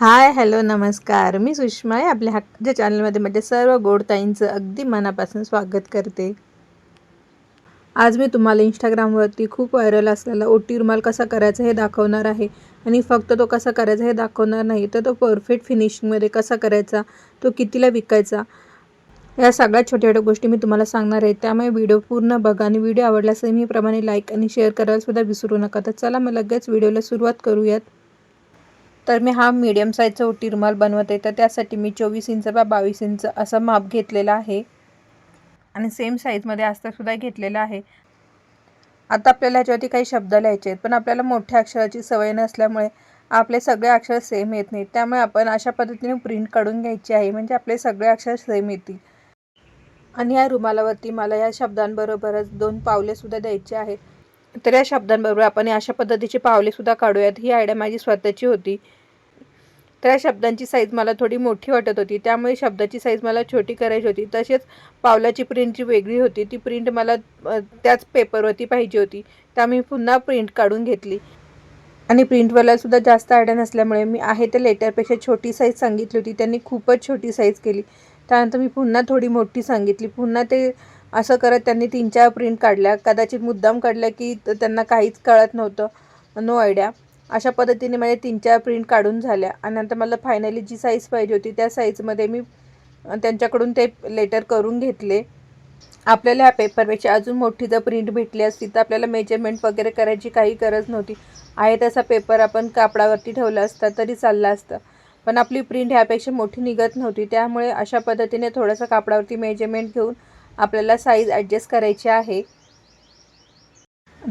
Hi hello नमस्कार. मी सुषमा आहे. आपल्या हक्काच्या चॅनलमध्ये माझ्या सर्व गोडताईंचं अगदी मनापासून स्वागत करते. आज मी तुम्हाला इंस्टाग्रामवरती खूप व्हायरल असलेला ओटी रुमाल कसा करायचा हे दाखवणार आहे. आणि फक्त तो कसा करायचा हे दाखवणार नाही तर तो परफेक्ट फिनिशिंगमध्ये कसा करायचा तो कितीला विकायचा या सगळ्या छोट्या छोट्या गोष्टी मी तुम्हाला सांगणार आहे. त्यामुळे व्हिडिओ पूर्ण बघा आणि व्हिडिओ आवडल्यास प्रमाणे लाईक आणि शेअर करायला सुद्धा विसरू नका. तर चला मग लगेच व्हिडिओला सुरुवात करूयात. तर मी हा मीडियम साईजचा ओटी रुमाल बनवत आहे. तर त्यासाठी मी चोवीस इंच बा बावीस इंच असं माप घेतलेलं आहे. आणि सेम साईजमध्ये आस्तासुद्धा घेतलेला आहे. आता आपल्याला ह्याच्यावरती काही शब्द लिहायचे आहेत. पण आपल्याला मोठ्या अक्षराची सवय नसल्यामुळे आपले सगळे अक्षर सेम येत नाहीत. त्यामुळे आपण अशा पद्धतीने प्रिंट काढून घ्यायची आहे. म्हणजे आपले सगळे अक्षर सेम येतील. आणि या रुमालावरती मला या शब्दांबरोबरच दोन पावलेसुद्धा द्यायचे आहेत. तर या शब्दांबरोबर आपण अशा पद्धतीची पावलेसुद्धा काढूयात. ही आयडिया माझी स्वतःची होती. तर या शब्दांची साईज मला थोडी मोठी वाटत होती. त्यामुळे शब्दाची साईज मला छोटी करायची होती. तसेच पावलाची प्रिंट जी वेगळी होती ती प्रिंट मला त्याच पेपरवरती पाहिजे होती. त्यामुळे पुन्हा प्रिंट काढून घेतली. आणि प्रिंटवाल्यासुद्धा जास्त आयडिया नसल्यामुळे मी आहे त्या लेटरपेक्षा छोटी साईज सांगितली होती. त्यांनी खूपच छोटी साईज केली. त्यानंतर मी पुन्हा थोडी मोठी सांगितली. पुन्हा ते असं करत त्यांनी तीन चार प्रिंट काढल्या. कदाचित मुद्दाम काढल्या की त्यांना काहीच कळत नव्हतं. नो आयडिया अशा पद्धतीने माझे तीन चार प्रिंट काढून झाल्या. आणि नंतर मला फायनली जी साईज पाहिजे होती त्या साईजमध्ये मी त्यांच्याकडून ते लेटर करून घेतले. आपल्याला ह्या पेपरपेक्षा अजून मोठी जर प्रिंट भेटली असती तर आपल्याला मेजरमेंट वगैरे करायची काही गरज नव्हती. आहे तसा पेपर आपण कापडावरती ठेवला असता तरी चालला असतं. पण आपली प्रिंट ह्यापेक्षा मोठी निघत नव्हती. त्यामुळे अशा पद्धतीने थोडंसं कापडावरती मेजरमेंट घेऊन आपल्याला साईज ॲडजस्ट करायची आहे.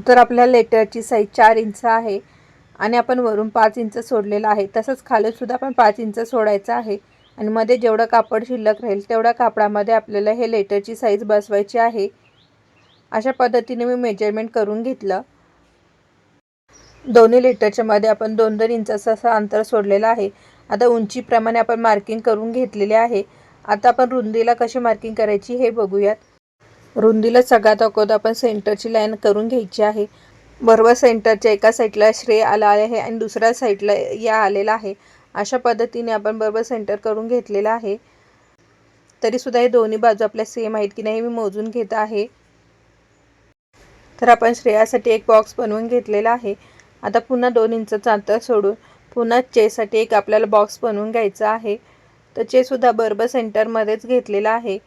तर आपल्या लेटरची साईज चार इंच आहे. आणि आपण वरून पाच इंच सोडलेलं आहे. तसंच खालीसुद्धा आपण पाच इंच सोडायचं आहे. आणि मध्ये जेवढं कापड शिल्लक राहील तेवढ्या कापडामध्ये आपल्याला हे लेटरची साईज बसवायची आहे. अशा पद्धतीने मी मेजरमेंट करून घेतलं. दोन्ही लेटरच्या मध्ये आपण दोन दोन इंचाचं असं अंतर सोडलेलं आहे. आता उंचीप्रमाणे आपण मार्किंग करून घेतलेले आहे. आता आपण रुंदीला कशी मार्किंग करायची हे बघूयात. रुंदीला सगळ्यात अगोदर आपण सेंटरची लाईन करून घ्यायची आहे. बरोबर सेंटरच्या एका साईडला श्रेय आला आहे आणि दुसऱ्या साईडला या आलेला आहे. अशा पद्धतीने आपण बरोबर सेंटर करून घेतलेलं आहे. तरीसुद्धा हे दोन्ही बाजू आपल्या सेम आहेत की नाही मी मोजून घेत आहे. तर आपण श्रेयासाठी एक बॉक्स बनवून घेतलेला आहे. आता पुन्हा दोन इंचचं अंतर सोडून पुन्हा चेसाठी एक आपल्याला बॉक्स बनवून घ्यायचा आहे. तर चेसुद्धा बरोबर सेंटरमध्येच घेतलेला आहे.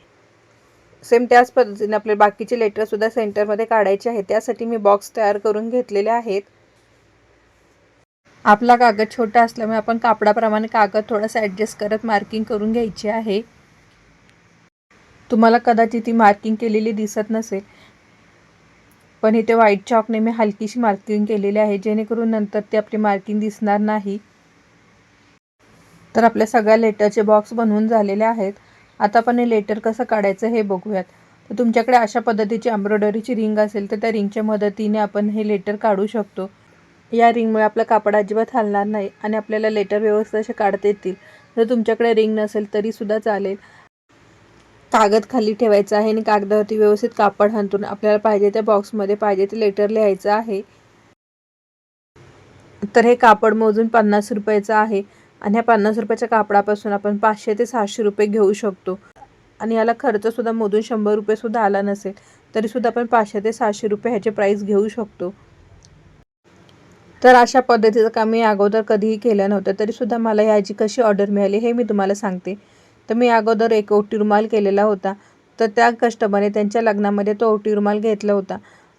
सेम त्याच पद्धतीने आपले बाकीचे लेटरसुद्धा सेंटरमध्ये काढायचे आहे त्यासाठी मी बॉक्स तयार करून घेतलेले आहेत. आपला कागद छोटा असल्यामुळे आपण कापडाप्रमाणे कागद थोडासा ॲडजस्ट करत मार्किंग करून घ्यायची आहे. तुम्हाला कदाचित ती मार्किंग केलेली दिसत नसेल. पण इथे व्हाईट चॉकने मी हलकीशी मार्किंग केलेली आहे. जेणेकरून नंतर ते आपली मार्किंग दिसणार नाही. तर आपल्या सगळ्या लेटरचे बॉक्स बनवून झालेले आहेत. आता आपण हे लेटर कसं काढायचं हे बघूयात. तर तुमच्याकडे अशा पद्धतीची एम्ब्रॉयडरीची रिंग असेल तर त्या रिंगच्या मदतीने आपण हे लेटर काढू शकतो. या रिंगमुळे आपलं कापड अजिबात हलणार नाही आणि आपल्याला लेटर व्यवस्थित असे काढता येतील. जर तुमच्याकडे रिंग नसेल तरीसुद्धा चालेल. कागद खाली ठेवायचा आहे आणि कागदावरती व्यवस्थित कापड हांतून आपल्याला पाहिजे त्या बॉक्समध्ये पाहिजे ते लेटर लिहायचं आहे. तर हे कापड मोजून पन्नास रुपयाचं आहे. आणि ह्या पन्नास रुपयाच्या कापडापासून आपण पाचशे ते सहाशे रुपये घेऊ शकतो. आणि याला खर्चसुद्धा मोजून शंभर रुपयेसुद्धा आला नसेल तरीसुद्धा आपण पाचशे ते सहाशे रुपये ह्याचे प्राईस घेऊ शकतो. तर अशा पद्धतीचं काम मी अगोदर कधीही केलं नव्हतं तरीसुद्धा मला ह्याची कशी ऑर्डर मिळाली हे मी तुम्हाला सांगते. तर मी अगोदर एक ओटी रुमाल केलेला होता तर त्या कस्टमरने त्यांच्या लग्नामध्ये तो ओटी रुमाल घेतला होता.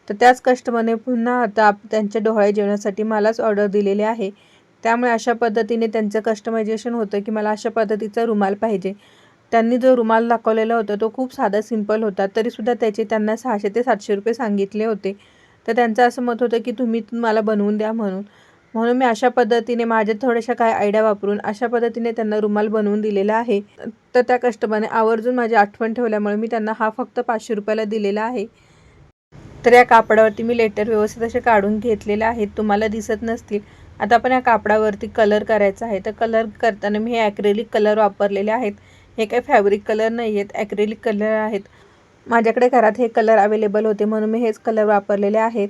तर त्याच कस्टमरने पुन्हा आता त्यांच्या डोहाळे जेवणासाठी मलाच ऑर्डर दिलेली आहे. त्यामुळे अशा पद्धतीने त्यांचं कस्टमायझेशन होतं की मला अशा पद्धतीचा रुमाल पाहिजे. त्यांनी जो रुमाल दाखवलेला होता तो खूप साधा सिंपल होता. तरीसुद्धा त्याचे त्यांना सहाशे ते सातशे रुपये सांगितले होते. तर त्यांचं असं मत होतं की तुम्ही मला बनवून द्या म्हणून. म्हणून मी अशा पद्धतीने माझ्या थोड्याशा काय आयडिया वापरून अशा पद्धतीने त्यांना रुमाल बनवून दिलेला आहे. तर त्या कस्टमरने आवर्जून माझी आठवण ठेवल्यामुळे मी त्यांना हा फक्त पाचशे रुपयाला दिलेला आहे. तर या कापडावरती मी लेटर व्यवस्थित असे काढून घेतलेले आहेत. तुम्हाला दिसत नसतील. आता आपण या कापडावरती कलर करायचा आहे. तर कलर करताना मी हे ॲक्रेलिक कलर वापरलेले आहेत. हे काही फॅब्रिक कलर नाही आहेत ॲक्रेलिक कलर आहेत. माझ्याकडे घरात हे कलर अवेलेबल होते म्हणून मी हेच कलर वापरलेले आहेत.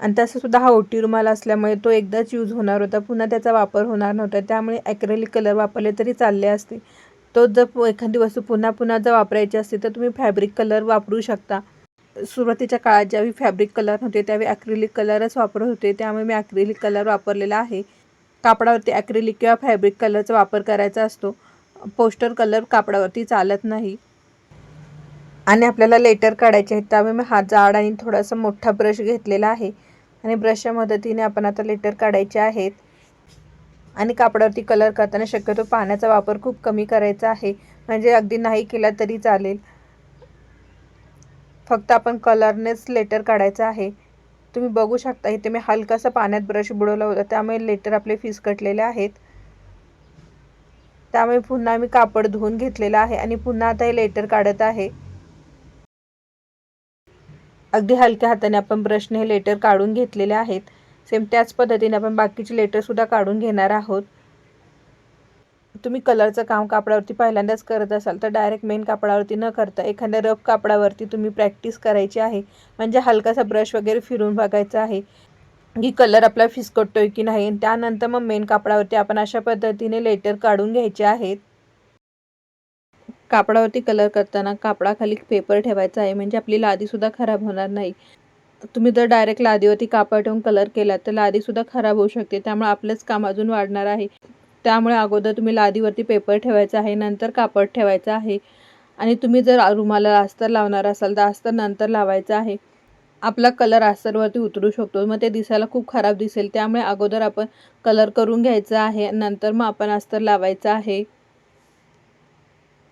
आणि तसंसुद्धा हा ओटी रुमाल असल्यामुळे तो एकदाच यूज होणार होता. पुन्हा त्याचा वापर होणार नव्हता. त्यामुळे ॲक्रेलिक कलर वापरले तरी चालले असते. तो जर एखादी वस्तू पुन्हा पुन्हा जर वापरायची असते तर तुम्ही फॅब्रिक कलर वापरू शकता. सुरुवातीच्या काळात ज्यावेळी फॅब्रिक कलर नव्हते त्यावेळी ॲक्रिलिक कलरच वापरत होते. त्यामुळे मी ॲक्रिलिक कलर वापरलेला आहे. कापडावरती ॲक्रिलिक किंवा फॅब्रिक कलरचा वापर करायचा असतो. पोस्टर कलर कापडावरती चालत नाही. आणि आपल्याला लेटर काढायचे आहेत. त्यामुळे मी हा जाड आणि थोडासा मोठा ब्रश घेतलेला आहे. आणि ब्रशच्या मदतीने आपण आता लेटर काढायचे आहेत. आणि कापडावरती कलर करताना शक्यतो पाण्याचा वापर खूप कमी करायचा आहे. म्हणजे अगदी नाही केला तरी चालेल. फक्त आपण कलरनेच लेटर काढायचं आहे. तुम्ही बघू शकता इथे मी हलकासा पाण्यात ब्रश बुडवला होता त्यामुळे लेटर आपले फिसकटलेले आहेत. त्यामुळे पुन्हा मी कापड धुवून घेतलेलं आहे आणि पुन्हा आता हे लेटर काढत आहे. अगदी हलक्या हाताने आपण ब्रशने हे लेटर काढून घेतलेले आहेत. सेम त्याच पद्धतीने आपण बाकीचे लेटरसुद्धा काढून घेणार आहोत. तुम्ही कलरचं काम कापडावरती पहिल्यांदाच करत असाल तर डायरेक्ट मेन कापडावरती न करता एखाद्या रफ कापडावरती तुम्ही प्रॅक्टिस करायची आहे. म्हणजे हलकासा ब्रश वगैरे फिरून बघायचा आहे की कलर आपला फिसकटतोय की नाही. आणि त्यानंतर मग मेन कापडावरती आपण अशा पद्धतीने लेटर काढून घ्यायचे आहेत. कापडावरती कलर करताना कापडाखाली पेपर ठेवायचा आहे. म्हणजे आपली लादीसुद्धा खराब होणार नाही. तुम्ही जर डायरेक्ट लादीवरती कापड ठेवून कलर केला तर लादीसुद्धा खराब होऊ शकते. त्यामुळे आपलंच काम अजून वाढणार आहे. त्यामुळे अगोदर तुम्ही लादीवरती पेपर ठेवायचा आहे नंतर कापड ठेवायचं आहे. आणि तुम्ही जर रुमाला अस्तर लावणार असाल तर अस्तर नंतर लावायचं आहे. आपला कलर अस्तरवरती उतरू शकतो. मग ते दिसायला खूप खराब दिसेल. त्यामुळे अगोदर आपण कलर करून घ्यायचा आहे. नंतर मग आपण अस्तर लावायचं आहे.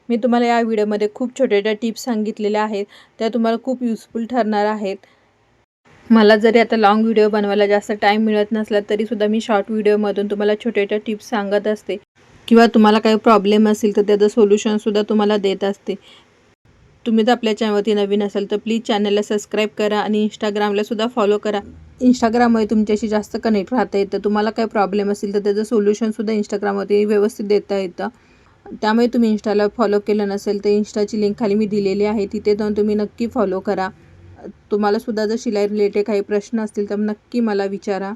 मी तुम्हाला या व्हिडिओमध्ये खूप छोट्या छोट्या टिप्स सांगितलेल्या आहेत. त्या तुम्हाला खूप युजफुल ठरणार आहेत. मला जरी आता लाँग व्हिडिओ बनवायला जास्त टाईम मिळत नसला तरीसुद्धा मी शॉर्ट व्हिडिओमधून तुम्हाला छोट्या छोट्या टिप्स सांगत असते. किंवा तुम्हाला काही प्रॉब्लेम असेल तर त्याचं सोल्युशनसुद्धा तुम्हाला देत असते. तुम्ही जर आपल्या चॅनलवरती नवीन असाल तर प्लीज चॅनलला सबस्क्राईब करा आणि इंस्टाग्रामलासुद्धा फॉलो करा. इंस्टाग्राममुळे तुमच्याशी जास्त कनेक्ट राहता येतं. तुम्हाला काही प्रॉब्लेम असेल तर त्याचं सोल्युशनसुद्धा इंस्टाग्रामवरती व्यवस्थित देता येतं. त्यामुळे तुम्ही इंस्टाला फॉलो केलं नसेल तर इंस्टाची लिंक खाली मी दिलेली आहे. तिथे जाऊन तुम्ही नक्की फॉलो करा. तुम्हाला सुद्धा जर शिलाई रिलेटेड काही प्रश्न असतील तर नक्की मला विचारा.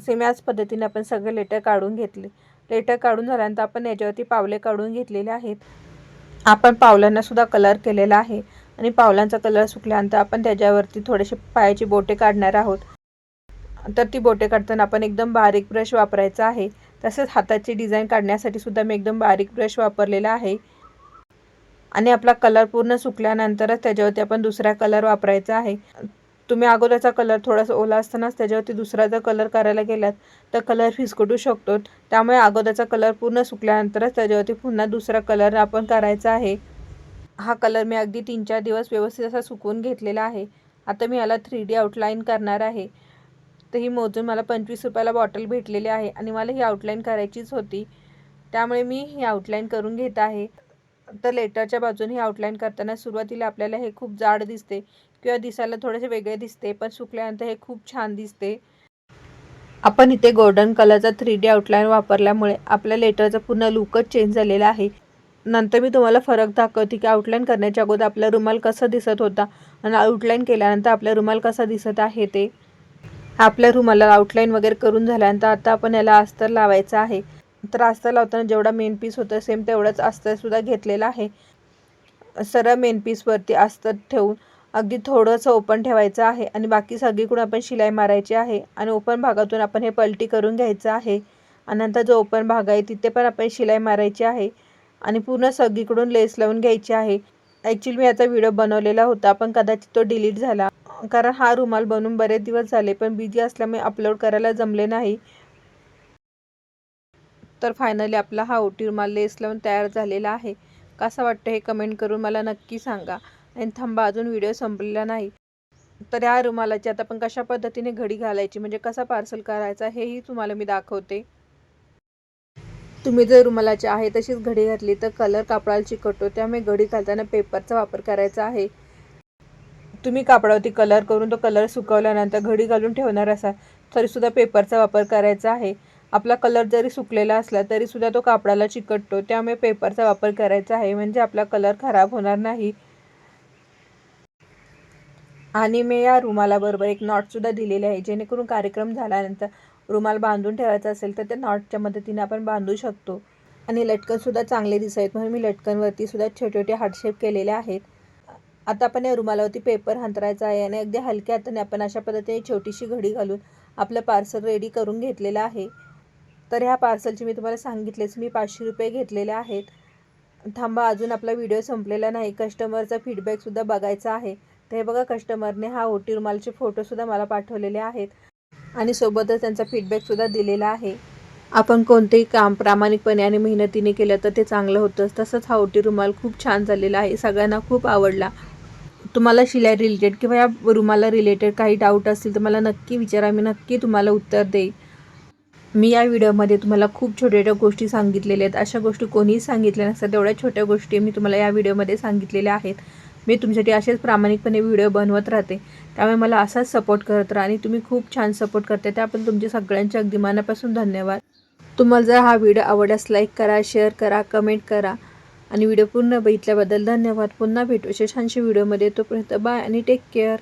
सेम याच पद्धतीने आपण सगळे लेटर काढून घेतले. लेटर काढून झाल्यानंतर आपण याच्यावरती पावले काढून घेतलेले आहेत. आपण पावलांना सुद्धा कलर केलेला आहे. आणि पावलांचा कलर सुकल्यानंतर आपण त्याच्यावरती थोडेसे पायाची बोटे काढणार आहोत. तर ती बोटे काढताना आपण एकदम बारीक ब्रश वापरायचा आहे. तसेच हाताची डिझाईन काढण्यासाठी सुद्धा मी एकदम बारीक ब्रश वापरलेला आहे. आणि आपला कलर पूर्ण सुकल्यानंतरच त्याच्यावरती आपण दुसरा कलर वापरायचा आहे. तुम्ही अगोदरचा कलर थोडासा ओला असतानाच त्याच्यावरती दुसरा जर कलर करायला गेलात तर कलर फिसकटू शकतो. त्यामुळे अगोदरचा कलर पूर्ण सुकल्यानंतरच त्याच्यावरती पुन्हा दुसरा कलर आपण करायचा आहे. हा कलर मी अगदी तीन चार दिवस व्यवस्थित असा सुकवून घेतलेला आहे. आता मी याला थ्री डी आउटलाईन करणार आहे. तर ही मोजून मला पंचवीस रुपयाला बॉटल भेटलेली आहे आणि मला ही आउटलाईन करायचीच होती. त्यामुळे मी ही आउटलाईन करून घेत आहे. तर लेटरच्या बाजूने ही आउटलाईन करताना सुरुवातीला आपल्याला हे खूप जाड दिसते किंवा दिसायला थोडेसे वेगळे दिसते पण सुकल्यानंतर हे खूप छान दिसते. आपण इथे गोल्डन कलरचा थ्री डी आउटलाईन वापरल्यामुळे आपल्या लेटरचा पूर्ण लुकच चेंज झालेला आहे. नंतर मी तुम्हाला फरक दाखवते की आउटलाईन करण्याच्या अगोदर आपला रुमाल कसा दिसत होता आणि आउटलाईन केल्यानंतर आपला रुमाल कसा दिसत आहे ते. आपल्या रुमाला आउटलाईन वगैरे करून झाल्यानंतर आता आपण याला अस्तर लावायचा आहे. तर आस्ता लावताना जेवढा मेन पीस होता सेम तेवढंच अस्तरसुद्धा घेतलेलं आहे. सरळ मेन पीसवरती अस्तर ठेवून अगदी थोडंसं ओपन ठेवायचं आहे आणि बाकी सगळीकडून आपण शिलाई मारायची आहे आणि ओपन भागातून आपण हे पलटी करून घ्यायचं आहे. आणि नंतर जो ओपन भाग आहे तिथे पण आपण शिलाई मारायची आहे आणि पूर्ण सगळीकडून लेस लावून घ्यायची आहे. ॲक्च्युली मी याचा व्हिडिओ बनवलेला होता पण कदाचित तो डिलीट झाला. कारण हा रुमाल बनवून बरेच दिवस झाले पण बिझी असल्यामुळे अपलोड करायला जमले नाही. तर फायनली आपला हा ओटी रुमाल लेस लावून तयार झालेला आहे. कसा वाटतं हे कमेंट करून मला नक्की सांगा. आणि थांबा अजून व्हिडिओ संपलेला नाही. तर या रुमालाची आता आपण कशा पद्धतीने घडी घालायची म्हणजे कसा पार्सल करायचा हेही तुम्हाला मी दाखवते. तुम्ही जर रुमालाची आहे तशीच घडी घातली तर कलर कापडाला चिकटतो त्यामुळे घडी घालताना पेपरचा वापर करायचा आहे. तुम्ही कापडावरती कलर करून तो कलर सुकवल्यानंतर घडी घालून ठेवणार असाल तरीसुद्धा पेपरचा वापर करायचा आहे. आपला कलर जरी सुकलेला असला तरीसुद्धा तो कापडाला चिकटतो. त्यामुळे पेपरचा वापर करायचा आहे. म्हणजे आपला कलर खराब होणार नाही. आणि मी या रुमालाबरोबर एक नॉटसुद्धा दिलेली आहे. जेणेकरून कार्यक्रम झाल्यानंतर रुमाल बांधून ठेवायचा असेल तर त्या नॉटच्या मदतीने आपण बांधू शकतो. आणि लटकनसुद्धा चांगले दिसावेत म्हणून मी लटकनवरती सुद्धा छोटे छोटे हार्टशेप केलेले आहेत. आता आपण या रुमालावरती पेपर हांतरायचा आहे आणि अगदी हलक्या हाताने आपण अशा पद्धतीने छोटीशी घडी घालून आपलं पार्सल रेडी करून घेतलेलं आहे. तर ह्या पार्सलचे मी तुम्हाला सांगितलेच मी पाचशे रुपये घेतलेले आहेत. थांबा अजून आपला व्हिडिओ संपलेला नाही. कस्टमरचा फीडबॅकसुद्धा बघायचा आहे. तर हे बघा कस्टमरने हा ओटी रुमालचे फोटोसुद्धा मला पाठवलेले आहेत. आणि सोबतच त्यांचा फीडबॅकसुद्धा दिलेला आहे. आपण कोणतेही काम प्रामाणिकपणे आणि मेहनतीने केलं तर ते चांगलं होतंच तसंच हा ओटी रुमाल खूप छान झालेला आहे. सगळ्यांना खूप आवडला. तुम्हाला शिलाई रिलेटेड किंवा या रुमाला रिलेटेड काही डाऊट असतील तर मला नक्की विचारा. मी नक्की तुम्हाला उत्तर देईन मी या व्हिडिओमध्ये तुम्हाला खूप छोट्या छोट्या गोष्टी सांगितलेल्या आहेत. अशा गोष्टी कोणीही सांगितल्या नसतात. तेवढ्या छोट्या गोष्टी मी तुम्हाला या व्हिडिओमध्ये सांगितलेल्या आहेत. मी तुमच्यासाठी असेच प्रामाणिकपणे व्हिडिओ बनवत राहते. त्यामुळे मला असाच सपोर्ट करत राहा आणि तुम्ही खूप छान सपोर्ट करते त्याबद्दल तुमच्या सगळ्यांच्या अगदी मनापासून धन्यवाद. तुम्हाला जर हा व्हिडिओ आवडल्यास लाईक करा शेअर करा कमेंट करा. आणि व्हिडिओ पूर्ण बघितल्याबद्दल धन्यवाद. पुन्हा भेटू अशा छानशा व्हिडिओमध्ये. तोपर्यंत बाय आणि टेक केअर